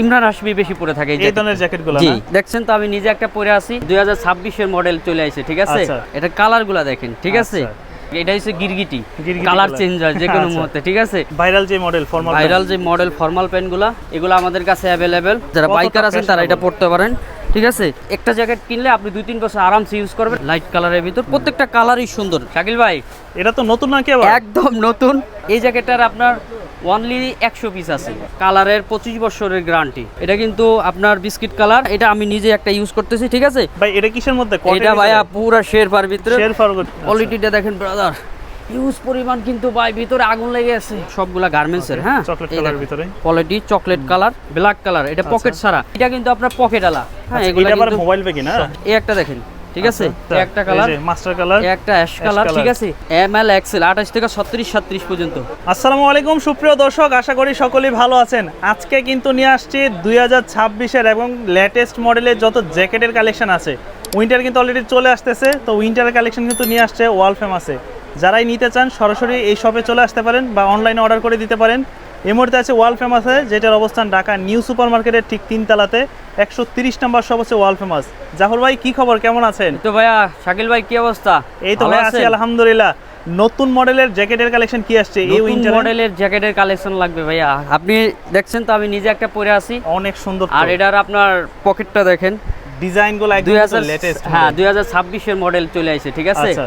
ইমরান হাসমি বেশি পরে থাকে এই ধরনের জ্যাকেটগুলো জি দেখছেন তো আমি নিজে একটা পরে আছি। দুই হাজার ছাব্বিশের মডেল চলে আসছে ঠিক আছে? আচ্ছা। এটা কালারগুলা দেখেন ঠিক আছে? আচ্ছা। এটা হচ্ছে গিরগিটি। কালার চেঞ্জ হয় যে কোনো আচ্ছা। মুহূর্তে ঠিক আছে? ভাইরাল যে মডেল ফর্মাল ভাইরাল যে মডেল ফর্মাল প্যান্টগুলা এগুলো আমাদের কাছে অ্যাভেলেবেল যারা বাইকার আছেন তারা এটা? পড়তে পারেন ঠিক আছে? একটা জ্যাকেট কিনলে আপনি দুই তিন বছর আরামসে ইউজ করবেন। লাইট কালারের ভিতর প্রত্যেকটা কালারই সুন্দর। শাকিল ভাই এটা তো নতুন নাকি আবার? একদম নতুন। এই জ্যাকেটটার আপনার অনলি একশো পিস আছে। কালারের পঁচিশ বছরের গ্যারান্টি এটা কিন্তু আপনার বিস্কিট কালার এটা আমি নিজে একটা ইউজ করতেছি ঠিক আছে? ভাই এটা কিসের মধ্যে? এটা ভাইয়া পুরা শের পার ভিতরে শের ফারগুট কোয়ালিটিটা দেখেন ব্রাদার ইউজ পরিমাণ কিন্তু ভাই ভিতরে আগুন লেগে আছে। সবগুলা গার্মেন্টস এর হ্যাঁ? চকলেট কালার ভিতরে। Quality chocolate colour black colour এটা পকেট ছাড়া। এটা কিন্তু আপনার পকেট আলা। হ্যাঁ আচ্ছা, এগুলা মোবাইল ব্যাগই না? এই একটা দেখেন। ঠিক আছে? একটা কালার মাস্টার কালার একটা অ্যাশ কালার ঠিক আছে? এম এল এক্সেল আঠাশ থেকে ছত্রিশ সাত্রিশ পর্যন্ত। আসসালামু আলাইকুম সুপ্রিয় দর্শক আশা করি সকলেই ভালো আছেন। আজকে কিন্তু নিয়ে আসছি দুই হাজার ছাব্বিশের এবং লেটেস্ট মডেলের যত জ্যাকেটের কালেকশন আছে। উইন্টার কিন্তু অলরেডি চলে আসতেছে তো উইন্টারের কালেকশন কিন্তু নিয়ে আসছে ওয়াল ফেমাসে যারাই নিতে চান সরাসরি এই শপে চলে আসতে পারেন বা অনলাইনে অর্ডার করে দিতে পারেন। এই মুহূর্তে আছে ওয়াল ফেমাসে যেটার অবস্থান ঢাকা নিউ সুপার মার্কেটের ঠিক তিনতলাতে একশো তিরিশ নম্বর শপ হচ্ছে ওয়াল ফেমাস জাফর ভাই কি খবর? কেমন আছেন? তো ভাইয়া শাকিল ভাই কি অবস্থা? এই তো ভাই আছি আলহামদুলিল্লাহ। নতুন মডেলের জ্যাকেটের কালেকশন কি আসছে? এই উইন্টারে মডেলের জ্যাকেটের কালেকশন লাগবে ভাইয়া। আপনি দেখছেন তো আমি নিজে একটা পরে আছি। অনেক সুন্দর আর এটার আপনার পকেটটা দেখেন। ডিজাইনগুলো দুই একদম লেটেস্ট হ্যাঁ দুই হাজার ছাব্বিশের মডেল চলে আসে ঠিক আছে? আচ্ছা।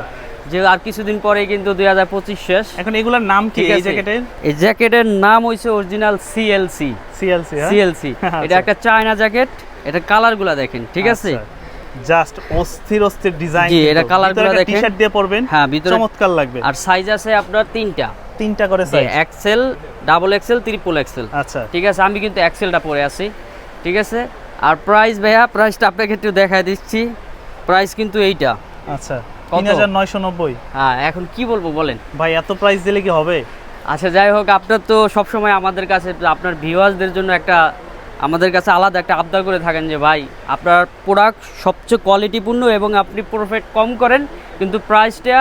যে আর কিছুদিন পরে কিন্তু দুই হাজার পঁচিশ শেষ। এখন এগুলোর নাম কি? এই জ্যাকেটের? এই জ্যাকেটের নাম হইছে অরিজিনাল সিএলসি সিএলসি সিএলসি আচ্ছা। এটা একটা চায়না জ্যাকেট এটা কালারগুলা দেখেন ঠিক আছে? জাস্ট অস্থির অস্থির ডিজাইন জি, এটা দেখেন। টি-শার্ট দিয়ে পরবেন। হ্যাঁ ভিতরে চমৎকার লাগবে। আর সাইজ আছে আপনার তিনটা। তিনটা করে size XL double XL triple XL আচ্ছা। ঠিক আছে আমি কিন্তু এক্সেলটা পরে আছি। ঠিক আছে? আর প্রাইস ভাইয়া প্রাইসটা আপনাকে একটু দেখাই দিচ্ছি। প্রাইস কিন্তু এইটা। আচ্ছা। কত? তিন হাজার নয়শো নব্বই। হ্যাঁ এখন কি বলব বলেন? ভাই এত প্রাইস দিলে কি হবে? আচ্ছা যাই হোক আপনার তো সবসময় আমাদের কাছে আপনার ভিউয়ার্সদের জন্য একটা আমাদের কাছে আলাদা একটা আবদার করে থাকেন যে ভাই আপনার প্রোডাক্ট সবচেয়ে কোয়ালিটিপূর্ণ এবং আপনি প্রফিট কম করেন কিন্তু প্রাইসটা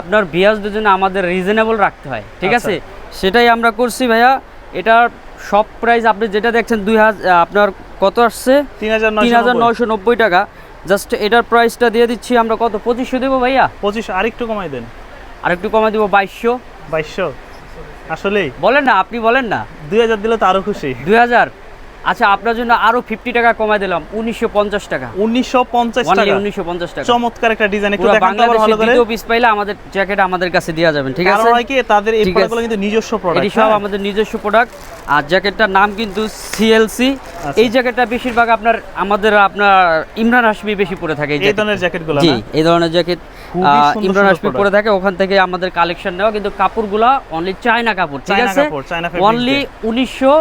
আপনার ভিউয়ার্সদের জন্য আমাদের রিজনেবল রাখতে হয়। ঠিক আচ্ছা। আছে? সেটাই আমরা করছি ভাইয়া। এটার সব প্রাইস আপনি যেটা দেখছেন দুই হাজার আপনার কত আসছে? তিন হাজার নয়শো নব্বই টাকা। জাস্ট এটার প্রাইসটা দিয়ে দিচ্ছি আমরা কত? পঁচিশশো দেবো ভাইয়া? পঁচিশ আরেকটু কমাই দেন। আরেকটু কমাই দেবো বাইশশো? বাইশশো? আসলেই? বলেন না আপনি বলেন না। দুই হাজার দিলে তো আরও খুশি। দুই হাজার? আচ্ছা আপনার জন্য আরও ফিফটি টাকা কমাই দিলাম উনিশশো পঞ্চাশ টাকা। উনিশশো পঞ্চাশ টাকা। উনিশশো পঞ্চাশ টাকা। চমৎকার একটা ডিজাইন একটু পুরো দেখান তো আবার বাংলাদেশে ভালো করে। দ্বিতীয় পিস পাইলে আমাদের জ্যাকেট আমাদের কাছে দেওয়া যাবেন ঠিক আছে? হয় কি তাদের এই প্রোডাক্টগুলো কিন্তু নিজস্ব প্রোডাক্ট সব আমাদের নিজস্ব প্রোডাক্ট আর জ্যাকেটটার নাম কিন্তু সিএলসি আচ্ছা। এই জ্যাকেটটা বেশিরভাগ আপনার আমাদের আপনার ইমরান হাসমি বেশি পরে থাকে এই ধরনের জ্যাকেটগুলো জি এই ধরনের জ্যাকেট ইমরান হাসমি পরে থাকে ওখান থেকে আমাদের কালেকশন নেওয়া। কিন্তু কাপড়গুলা অনলি চায়না কাপড় ঠিক চায়না আছে? কাপড়, অনলি উনিশশো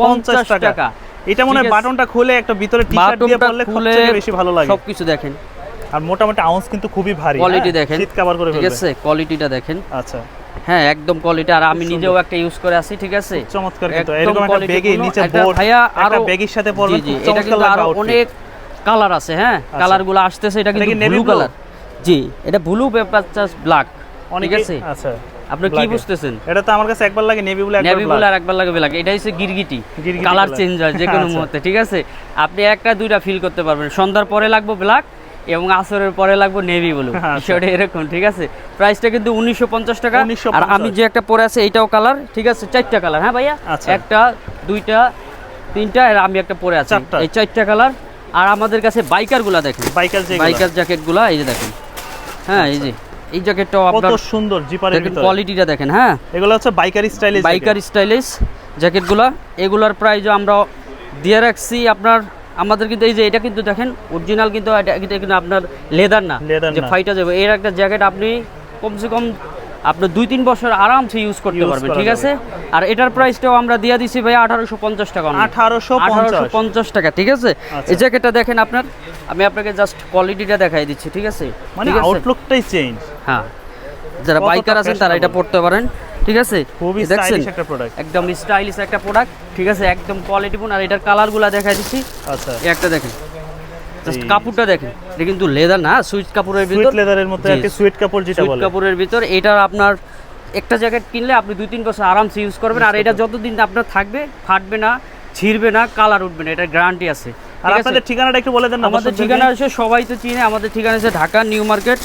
পঞ্চাশ টাকা। এটা মনে হয় বাটনটা খুলে একটা ভিতরে টি-শার্ট দিয়ে পরলে খুলে বেশি ভালো লাগে। সবকিছু দেখেন। আর মোটামুটি আউন্স কিন্তু খুবই ভারী। কোয়ালিটি হ্যাঁ? দেখেন। শীত কভার করে ঠিক আছে কোয়ালিটিটা দেখেন। আচ্ছা। হ্যাঁ একদম কোয়ালিটি আর আমি নিজেও একটা ইউজ করে আছি ঠিক আছে? চমৎকার কিন্তু। এরকম একটা ব্যাগে নিচে বোর্ড একটা আরও ব্যাগের সাথে খুব এটা চমৎকার কিন্তু আরও অনেক কালার আছে হ্যাঁ? কালারগুলো আসতেছে এটা কিন্তু ব্লু কালার জি এটা ব্লু পেপার চাষ ব্ল্যাক অনেকে আছে? আচ্ছা। আপনি কি বুঝতেছেন? এটা তো আমার কাছে একবার লাগে নেভি ব্লু একবার নেভি ব্লু আর একবার লাগে ব্ল্যাক এটা হচ্ছে গিরগিটি। কালার চেঞ্জ হয় যে কোনো আচ্ছা। মুহূর্তে ঠিক আছে? আপনি একটা দুইটা ফিল করতে পারবেন। সন্ধ্যার পরে লাগবে ব্ল্যাক এবং আসরের পরে লাগবে নেভি ব্লু। বিষয়টা এরকম ঠিক আছে? প্রাইসটা কিন্তু উনিশশো পঞ্চাশ টাকা। 1950 আর আমি যে একটা পরে আছে এইটাও কালার ঠিক আছে? চারটা কালার হ্যাঁ ভাইয়া? আচ্ছা। একটা দুইটা তিনটা আর আমি একটা পরে আছি। এই চারটা কালার আর আমাদের কাছে বাইকারগুলা দেখেন। বাইকার বাইকার জ্যাকেটগুলা এই যে দেখেন। হ্যাঁ এই যে। এই জ্যাকেটটাও কত আপনার সুন্দর জিপারের ভিতরে। কোয়ালিটিটা দেখেন হ্যাঁ? এগুলো হচ্ছে বাইকার স্টাইলে বাইকার স্টাইলিশ জ্যাকেটগুলো এগুলার প্রাইসও আমরা দিয়ে রাখছি আপনার আমাদের কিন্তু এই যে এটা কিন্তু দেখেন অরিজিনাল কিন্তু এটা কিন্তু আপনার লেদার না যে ফাইটা যাবে। এর একটা জ্যাকেট আপনি কমসে কম আপনার দুই তিন বছর আরামসে ইউজ করতে পারবেন ঠিক আছে? আর এটার প্রাইসটাও আমরা দিয়ে দিছি ভাই আঠারোশো পঞ্চাশ টাকা আঠারোশো আঠারোশো পঞ্চাশ টাকা ঠিক আছে? আচ্ছা। এই জ্যাকেটটা দেখেন আপনার আমি আপনাকে জাস্ট কোয়ালিটিটা দেখাই দিচ্ছি ঠিক আছে? মানে? আউটলুকটাই চেঞ্জ হ্যাঁ। যারা বাইকার আছেন তারা এটা। পড়তে পারেন ঠিক আছে? খুবই দেখছেন? স্টাইলিশ একটা প্রোডাক্ট একদম স্টাইলিশ একটা প্রোডাক্ট ঠিক আছে? একদম কোয়ালিটিফুল আর এটার কালারগুলো দেখা দিচ্ছি। আচ্ছা। এই একটা দেখেন। জাস্ট কাপড়টা দেখেন। এটা কিন্তু লেদার না সুইচ কাপড়ের ভিতর। সুইট লেদারের জি। একটা সুইট কাপড় যেটা বলে। কাপড়ের ভিতর। এটার আপনার একটা জ্যাকেট কিনলে আপনি দুই তিন বছর আরামসে ইউজ করবেন। আর এটা যতদিন আপনার থাকবে ফাটবে না ছিঁড়বে না কালার উঠবে না। এটা গ্যারান্টি আছে। আর আপনাদের ঠিকানাটা একটু বলে দেন আমাদের ঠিকানা আছে সবাই তো চিনে। আমাদের ঠিকানা আছে ঢাকা নিউ মার্কেট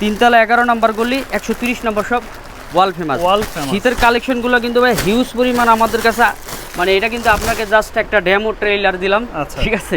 তিনতলা এগারো নম্বর গলি একশো তিরিশ নম্বর সব ওয়াল ফেমাস শীতের কালেকশনগুলো কিন্তু ভাই হিউজ পরিমাণ আমাদের কাছে মানে এটা কিন্তু আপনাকে জাস্ট একটা ডেমো ট্রেইলার দিলাম আচ্ছা। ঠিক আছে?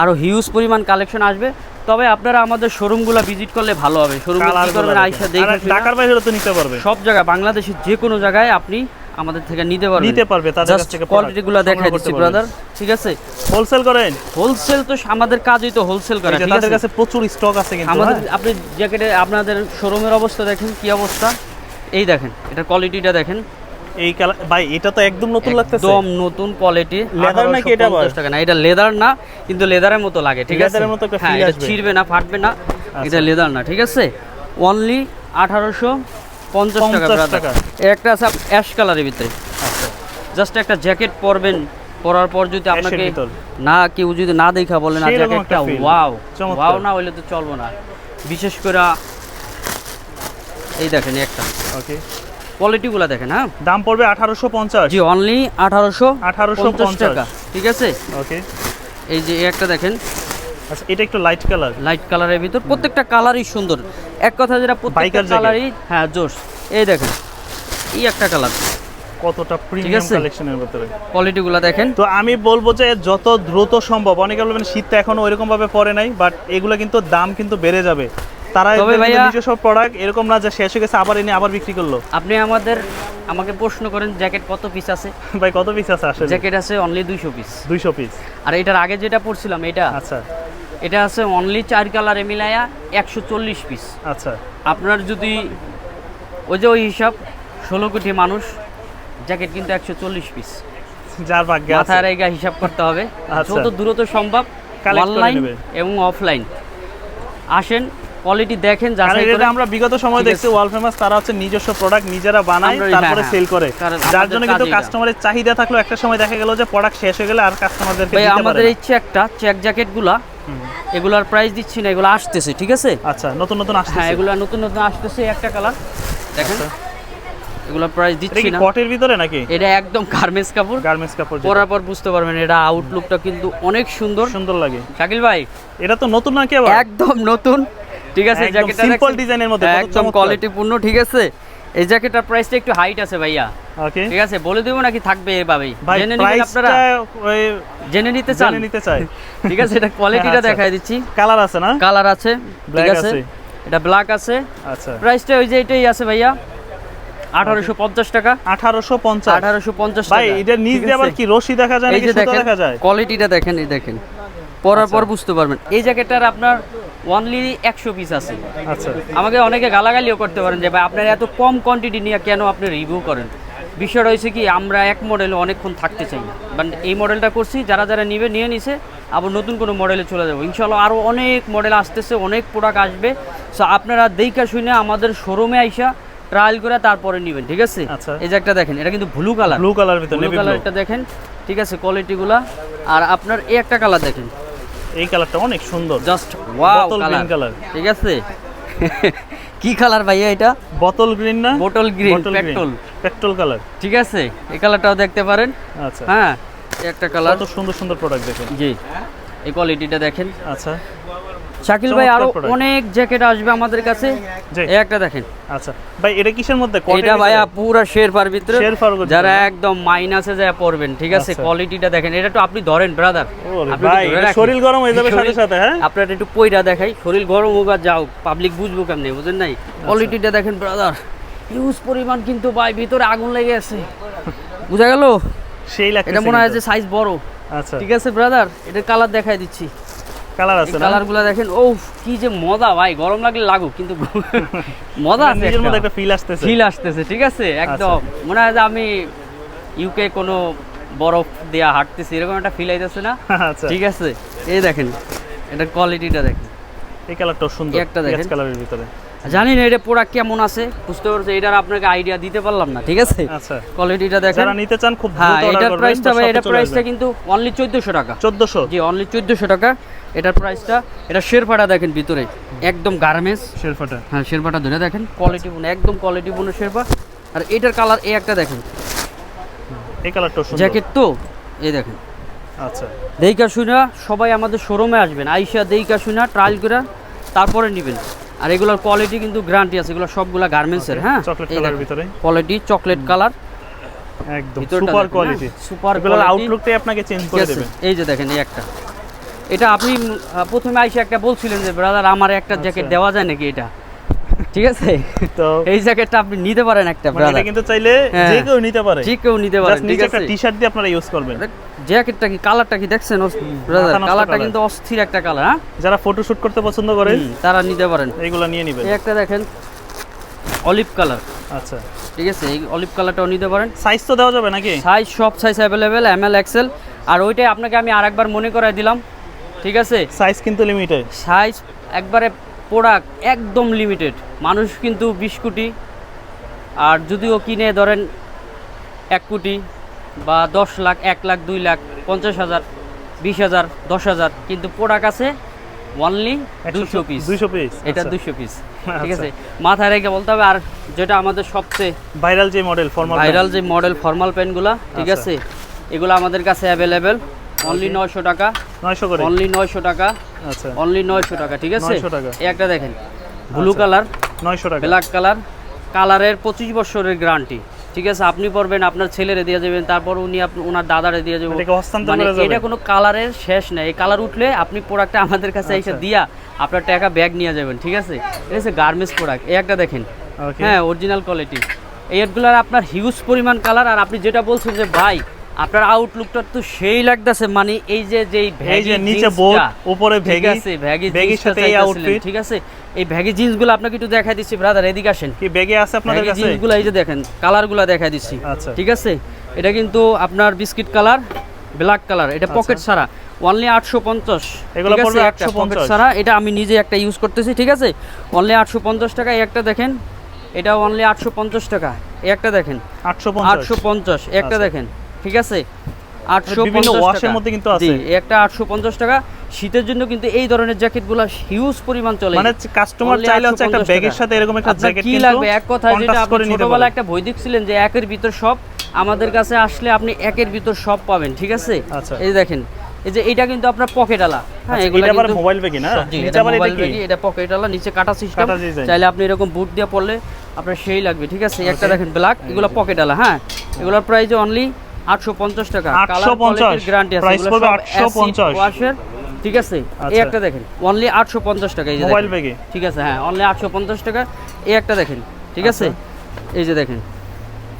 আরও হিউজ পরিমাণ কালেকশন আসবে। তবে আপনারা আমাদের শোরুমগুলো ভিজিট করলে ভালো হবে। শোরুম করবেন আইসা দেখে ঢাকার বাইরে তো নিতে পারবে। সব জায়গায় বাংলাদেশের যে কোনো জায়গায় আপনি আমাদের থেকে নিতে পারবেন নিতে পারবে তাদের কাছ থেকে কোয়ালিটিগুলো দেখাই দিচ্ছি ব্রাদার ঠিক আছে? হোলসেল করেন? হোলসেল তো আমাদের কাজই তো হোলসেল করা ঠিক তাদের কাছে প্রচুর স্টক আছে কিন্তু আমাদের হ্যাঁ? আপনি জ্যাকেটে আপনাদের শোরুমের অবস্থা দেখেন কি অবস্থা? এই দেখেন এটা কোয়ালিটিটা দেখেন। এই ভাই এটা তো একদম নতুন লাগতেছে। একদম নতুন কোয়ালিটি লেদার নাকি এটা আবার? টাকা না এটা লেদার না কিন্তু লেদারের মতো লাগে ঠিক আছে? এর মতো একটা হ্যাঁ feel এটা আসবে। ছিঁড়বে না ফাটবে না এটা লেদার না ঠিক আছে? অনলি আঠারোশো পঞ্চাশ টাকা 50 brother। টাকা। এর একটা আছে অ্যাশ কালারের ভিতরে। আচ্ছা। জাস্ট একটা জ্যাকেট পরবেন পরার পর যদি আপনাকে না কেউ যদি না দেখা বলে না জ্যাকেটটা একটা ওয়াও ওয়াও না হইলে তো চলবো না। বিশেষ করে এই দেখেন একটা। ওকে কোয়ালিটিগুলো দেখেন হ্যাঁ? দাম পড়বে আঠারোশো পঞ্চাশ। জি অনলি আঠারোশো 1850 টাকা ঠিক আছে? ওকে এই যে একটা দেখেন। আচ্ছা এটা একটু লাইট কালার লাইট কালারের ভিতর। প্রত্যেকটা কালারই সুন্দর। এক কথা যেটা প্রত্যেকটা কালারই হ্যাঁ জোস এই দেখেন এই একটা কালার কতটা প্রিমিয়াম কালেকশনের ভিতরে। কোয়ালিটিগুলো দেখেন। তো আমি বলব যে যত দ্রুত সম্ভব অনেকে বলবেন শীত তো এখনও ওইরকম ভাবে পড়ে নাই বাট এগুলো কিন্তু দাম কিন্তু বেড়ে যাবে। তারা নিজস্ব প্রোডাক্ট এরকম না যে শেষ হয়ে গেছে আবার এনে আবার বিক্রি করল। আপনি আমাদের আমাকে প্রশ্ন করেন জ্যাকেট কত পিস আছে? ভাই কত পিস আছে আসলে? জ্যাকেট আছে অনলি দুইশো পিস দুইশো পিস আর এটার আগে যেটা পড়ছিলাম এটা। আচ্ছা। এটা আছে অনলি চার কালারে মিলায়া একশো চল্লিশ পিস আচ্ছা। আপনার যদি ওই যে ওই হিসাব ষোলো কোটি মানুষ জ্যাকেট কিন্তু একশো চল্লিশ পিস যার ভাগ্যে মাথায় রেখে হিসাব করতে হবে। আচ্ছা। যত দ্রুত সম্ভব অনলাইন এবং অফলাইন আসেন কোয়ালিটি দেখেন এটা আমরা বিগত সময় দেখছি ওয়াল ফেমাস তারা হচ্ছে নিজস্ব প্রোডাক্ট নিজেরা বানায় তারপরে হ্যাঁ, সেল করে। যার জন্য কিন্তু কাস্টমারের চাহিদা থাকল একটা সময় দেখা গেল যে প্রোডাক্ট শেষ হয়ে গেলে আর কাস্টমারদেরকে আমাদের। এই চেকটা চেক জ্যাকেটগুলা এগুলার প্রাইস দিচ্ছি না এগুলো আসতেছে ঠিক আছে? আচ্ছা নতুন নতুন আসছে হ্যাঁ এগুলো নতুন নতুন আসতেছে একটা কালার দেখেন আচ্ছা। এগুলোর প্রাইস দিচ্ছি না। কটের ভিতরে নাকি? এটা একদম গার্মেন্টস কাপড়। গার্মেন্টস কাপড়। পরার পর বুঝতে পারবেন এটা আউটলুকটা কিন্তু অনেক সুন্দর। সুন্দর লাগে। শাকিল ভাই? এটা তো নতুন নাকি আবার? একদম নতুন। ঠিক আছে জ্যাকেটটা design এর মধ্যে, একদম চমৎকার। কোয়ালিটি পূর্ণ ঠিক আছে? এই জ্যাকেটটার প্রাইসটা একটু হাইট আছে ভাইয়া। ওকে ঠিক আছে বলে দেবো নাকি থাকবে এভাবেই? জেনে নিবেন আপনারা? জেনে নিতে চান? জেনে নিতে চাই। ঠিক আছে এটা কোয়ালিটিটা আচ্ছা। দেখাই দিচ্ছি। কালার আছে না? কালার আছে ঠিক আছে। এটা ব্ল্যাক আছে। আচ্ছা। প্রাইসটা ওই যে এটাই আছে ভাইয়া। আঠারোশো পঞ্চাশ টাকা। আঠারোশো পঞ্চাশ। আঠারোশো পঞ্চাশ ভাই টাকা। এটা নিচ দিয়ে আবার কি রশি দেখা যায় নাকি সুতো দেখা যায়? কোয়ালিটিটা দেখেন এই দেখেন। পরার পর বুঝতে পারবেন। এই জ্যাকেটটার আপনার অনলি একশো পিস আছে। আচ্ছা। আমাকে অনেকে গালাগালিও করতে পারেন যে ভাই আপনার এত কম কোয়ান্টিটি নিয়ে কেন আপনি রিভিউ করেন? বিষয়টা হয়েছে কি আমরা এক মডেলে অনেকক্ষণ থাকতে চাই না। মানে এই মডেলটা করছি যারা যারা নিবে নিয়ে নিছে আবার নতুন কোনো মডেলে চলে যাব। ইনশাল্লাহ আরও অনেক মডেল আসতেছে অনেক প্রোডাক্ট আসবে। সো আপনারা দেখা শুনে আমাদের শোরুমে আইসা ট্রায়াল করে তারপরে নেবেন ঠিক আছে? আচ্ছা। এই যে একটা দেখেন এটা কিন্তু ব্লু কালার ব্লু কালার ভিতরে ব্লু কালারটা দেখেন ঠিক আছে কোয়ালিটিগুলা আর আপনার এই একটা কালার দেখেন। এই কালারটা অনেক সুন্দর। জাস্ট ওয়াও কালার কালার ঠিক আছে? কি কালার ভাইয়া এটা? বোতল গ্রিন না? বোতল গ্রিন পেট্রোল পেট্রোল কালার ঠিক আছে? এই কালারটাও দেখতে পারেন। আচ্ছা। হ্যাঁ এই একটা কালার তো সুন্দর সুন্দর প্রোডাক্ট দেখেন। জি। এই কোয়ালিটিটা দেখেন। আচ্ছা। শাকিল ভাই আরও অনেক জ্যাকেট আসবে আমাদের কাছে। এই একটা দেখেন। আচ্ছা। ভাই এটা কিসের মধ্যে? এটা ভাইয়া ভিতরে? পুরো শেরপার ভিতরে। শেরপার। যারা একদম মাইনাসে যায় পড়বেন ঠিক আছে? আচ্ছা। কোয়ালিটিটা দেখেন। এটা তো আপনি ধরেন ব্রাদার ভাই, শরীর গরম হয়ে যাবে সাথে সাথে, হ্যাঁ? আপনার একটু পয়রা দেখাই। শরীর গরম হোক আর যাও পাবলিক বুঝব কেমনে বুঝেন নাই? আচ্ছা। কোয়ালিটিটা দেখেন ব্রাদার ইউজ পরিমাণ কিন্তু ভাই ভিতরে আগুন লেগে আছে। বুঝা গেল? সেই লাগছে এটা মনে হয় যে সাইজ বড়। আচ্ছা। ঠিক আছে ব্রাদার এটার কালার দেখাই দিচ্ছি। কালার আছে না? কালারগুলা দেখেন ও কি যে মজা ভাই গরম লাগলে লাগুক কিন্তু মজা আছে নিজের মধ্যে একটা। ফিল আসতেছে। ফিল আসতেছে ঠিক আছে? একদম। মনে হয় যে আমি ইউকে কোনো বরফ দেয়া হাঁটতেছি এরকম একটা ফিল আইতেছে না? আচ্ছা। ঠিক আছে? এই দেখেন এটা কোয়ালিটিটা দেখেন। এই কালারটা সুন্দর একটা দেখেন। কালারের ভিতরে। জানি না এটা প্রোডাক্ট কেমন আছে বুঝতে পারছি? এটার আপনাকে আইডিয়া দিতে পারলাম না ঠিক আছে? আচ্ছা। কোয়ালিটিটা দেখেন। যারা নিতে চান খুব হ্যাঁ এটার প্রাইসটা ভাই এটার প্রাইসটা কিন্তু অনলি চোদ্দোশো টাকা। 1400 জি অনলি চোদ্দোশো টাকা। এটার প্রাইসটা এটা শেরপাটা দেখেন ভিতরে একদম গার্মেন্টস। শেরফাটা হ্যাঁ শেরপাটা ধরে দেখেন কোয়ালিটিপূর্ণ একদম কোয়ালিটি কোয়ালিটিপূর্ণ শেরপা। আর এটার কালার এই একটা দেখেন। এই কালারটাও সুন্দর। জ্যাকেট তো এই দেখেন। আচ্ছা। দেইকা শুনা সবাই আমাদের শোরুমে আসবেন। আইসা দেইকা শুনা ট্রায়াল করে তারপরে নেবেন। আর এগুলোর কোয়ালিটি কিন্তু গ্যারান্টি আছে এগুলো সবগুলা গার্মেন্টসের হ্যাঁ? চকলেট কালার ভিতরে। কোয়ালিটি চকলেট কালার একদম সুপার কোয়ালিটি সুপার কোয়ালিটি এগুলোর। আউটলুকটাই আপনাকে চেঞ্জ করে দেবে। এই যে দেখেন এই একটা। এটা আপনি প্রথমে আইসা একটা বলছিলেন যে ব্রাদার আমার একটা জ্যাকেট আচ্ছা। দেওয়া যায় নাকি এটা? ঠিক আছে? তো এই জ্যাকেটটা আপনি নিতে পারেন একটা মানে ব্রাদার এটা কিন্তু চাইলে হ্যাঁ। যে কেউ নিতে পারে। যে কেউ নিতে জাস্ট ঠিক আছে একটা টি-শার্ট দিয়ে আপনারা ইউজ করবেন। জ্যাকেটটা কি কালারটা কি দেখছেন? ব্রাদার কালারটা কিন্তু অস্থির একটা কালার হ্যাঁ? যারা ফটো শুট করতে পছন্দ করেন তারা নিতে পারেন। এইগুলো নিয়ে নেবেন। এই একটা দেখেন অলিভ কালার আচ্ছা। ঠিক আছে এই অলিভ কালারটাও নিতে পারেন। সাইজ তো দেওয়া যাবে নাকি? সাইজ সব size available M L XL আর ওইটাই আপনাকে আমি আরেকবার মনে করাই দিলাম ঠিক আছে? সাইজ কিন্তু লিমিটেড সাইজ একবারে প্রোডাক্ট একদম লিমিটেড মানুষ কিন্তু বিশ কোটি আর যদিও কিনে ধরেন এক কোটি বা দশ লাখ এক লাখ দুই লাখ পঞ্চাশ হাজার বিশ হাজার দশ হাজার কিন্তু প্রোডাক্ট আছে অনলি দুশো পিস দুইশো পিস এটা দুশো পিস ঠিক আছে? মাথায় রেখে বলতে হবে আর যেটা আমাদের সবচেয়ে ভাইরাল যে মডেল ফর্মাল ভাইরাল যে মডেল ফর্মাল প্যান্টগুলো ঠিক আচ্ছা। আছে? এগুলো আমাদের কাছে অ্যাভেলেবেল অনলি নয়শো টাকা। 900 করে। অনলি নয়শো টাকা। আচ্ছা। অনলি নয়শো টাকা ঠিক আছে? 900 টাকা। একটা দেখেন। ব্লু। কালার 900 টাকা। ব্ল্যাক কালার কালারের পঁচিশ বছরের গ্যারান্টি ঠিক আছে? আপনি পড়বেন আপনার ছেলেরে দিয়ে যাবেন তারপর উনি ওনার দাদারে দিয়ে যাবেন। মানে যাবে? এটা কোনো কালারের শেষ নেই। এই কালার উঠলে আপনি প্রোডাক্টটা আমাদের কাছে এসে আচ্ছা। দিয়া আপনার টাকা ব্যাগ নিয়ে যাবেন ঠিক আছে? এটা হচ্ছে গার্মেন্টস প্রোডাক্ট এই একটা দেখেন। হ্যাঁ অরিজিনাল কোয়ালিটি এইগুলার আপনার হিউজ পরিমাণ কালার আর আপনি যেটা বলছেন যে ভাই আপনার আউটলুকটা তো সেই লাগতেছে মানে এই যে যেই ভ্যাগি নিচে বোর্ড উপরে ঠিক আছে ভ্যাগি জিন্সটা সাথে এই আউটফিট ঠিক আছে? এই ভ্যাগি জিন্সগুলো আপনাকে একটু দেখাই দিচ্ছি ব্রাদার এদিকে আসেন। কি ব্যাগে আছে আপনাদের ভ্যাগি কাছে? জিন্সগুলো এই যে দেখেন কালারগুলো দেখাই দিচ্ছি আচ্ছা। ঠিক আছে? এটা কিন্তু আপনার বিস্কিট কালার ব্ল্যাক কালার এটা পকেট ছাড়া। অনলি আটশো পঞ্চাশ এগুলো 850 পকেট ছাড়া এটা আমি নিজে একটা ইউজ করতেছি ঠিক আছে? অনলি আটশো পঞ্চাশ টাকা এই একটা দেখেন এটা অনলি আটশো পঞ্চাশ টাকা এই একটা দেখেন। 850 আটশো পঞ্চাশ একটা আচ্ছা। দেখেন। ঠিক আছে? আটশো ওয়াশের মধ্যে কিন্তু আছে। একটা আটশো পঞ্চাশ টাকা। শীতের জন্য কিন্তু এই ধরনের জ্যাকেটগুলো হিউজ পরিমাণ চলে। মানে কাস্টমার চাইলে হচ্ছে একটা ব্যাগের সাথে এরকম একটা জ্যাকেট কি লাগবে? এক কথায় যেটা আপনি করে নিতে ছোটবেলায় পারেন একটা বই দেখছিলেন যে একের ভিতর সব আমাদের কাছে আসলে আপনি একের ভিতর সব পাবেন ঠিক আছে? আচ্ছা। এই দেখেন এই যে এটা কিন্তু আপনার পকেট আলা। হ্যাঁ আচ্ছা, এগুলো আবার মোবাইল ব্যাগই না? নিচে এটা আবার এটা কি? এটা পকেট আলা নিচে কাটা সিস্টেম চাইলে আপনি এরকম বুট দিয়ে পড়লে আপনার সেই লাগবে ঠিক আছে? একটা দেখেন ব্ল্যাক এগুলো পকেট আলা হ্যাঁ? এগুলোর প্রাইস অনলি আটশো পঞ্চাশ টাকা। 850 গ্যারান্টি আছে। এগুলো পড়বে 850 ওয়াশের ঠিক আছে? এই আচ্ছা। একটা দেখেন। অনলি আটশো পঞ্চাশ টাকা এই যে মোবাইল। ব্যাগে। ঠিক আছে হ্যাঁ অনলি আটশো পঞ্চাশ টাকা। এই একটা দেখেন। ঠিক আছে? এই যে দেখেন।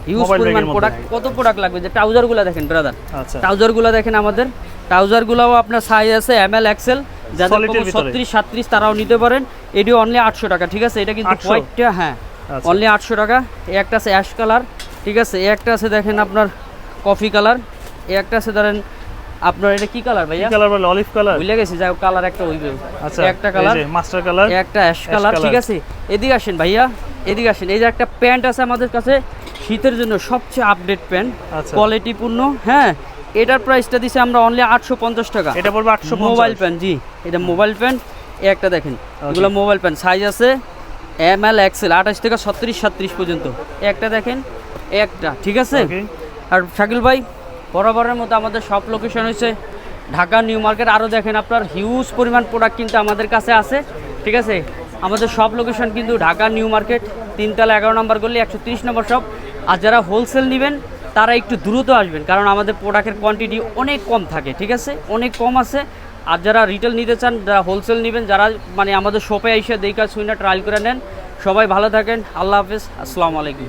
Bag পরিমাণ প্রোডাক্ট কত প্রোডাক্ট লাগবে? যে ট্রাউজারগুলো দেখেন ব্রাদার আচ্ছা। ট্রাউজারগুলো দেখেন আমাদের। ট্রাউজারগুলোও আপনার সাইজ আছে এম এল এক্সেল যাদের। ছত্রিশ সাত্রিশ তারাও নিতে পারেন। এটিও অনলি আটশো টাকা ঠিক আছে? এটা কিন্তু 800 হোয়াইটটা হ্যাঁ। আচ্ছা। অনলি আটশো টাকা। এই একটা আছে অ্যাশ কালার ঠিক আছে? একটা আছে দেখেন আপনার কফি কালার। এই একটা আছে ধরেন আপনার এটা কি কালার ভাইয়া? কালার বলে? Olive colour? ভুলে গেছি যাই কালার একটা ওই আচ্ছা একটা কালার মাস্টার কালার একটা অ্যাশ কালার ঠিক আছে? এদিকে আসেন ভাইয়া এদিকে আসেন। এই যে একটা প্যান্ট আছে আমাদের কাছে শীতের জন্য সবচেয়ে আপডেট প্যান্ট আচ্ছা। কোয়ালিটিপূর্ণ হ্যাঁ? এটার প্রাইসটা দিছে আমরা অনলি আটশো পঞ্চাশ টাকা। এটা পড়বে 850 মোবাইল প্যান্ট জি এটা মোবাইল প্যান্ট এই একটা দেখেন। এগুলো মোবাইল প্যান্ট সাইজ আছে এম এল এক্সেল আঠাশ থেকে ছত্রিশ সাত্রিশ পর্যন্ত। একটা দেখেন একটা ঠিক আছে. আর শাকিল ভাই, বরাবরের মতো আমাদের সব লোকেশন হয়েছে ঢাকা নিউ মার্কেট আরও দেখেন আপনার হিউজ পরিমাণ প্রোডাক্ট কিন্তু আমাদের কাছে আছে, ঠিক আছে? আমাদের সব লোকেশন কিন্তু ঢাকা নিউ মার্কেট তিনতলা এগারো নম্বর গলি, একশো তিরিশ নম্বর সব আর যারা হোলসেল নেবেন, তারা একটু দ্রুত আসবেন, কারণ আমাদের প্রোডাক্টের কোয়ান্টিটি অনেক কম থাকে, ঠিক আছে? অনেক কম আছে। আর যারা রিটেল নিতে চান, যারা হোলসেল নেবেন, যারা মানে আমাদের শপে এসে দেখা শুনে ট্রায়াল করে নেন, সবাই ভালো থাকেন। আল্লাহ হাফেজ। আসসালামু আলাইকুম।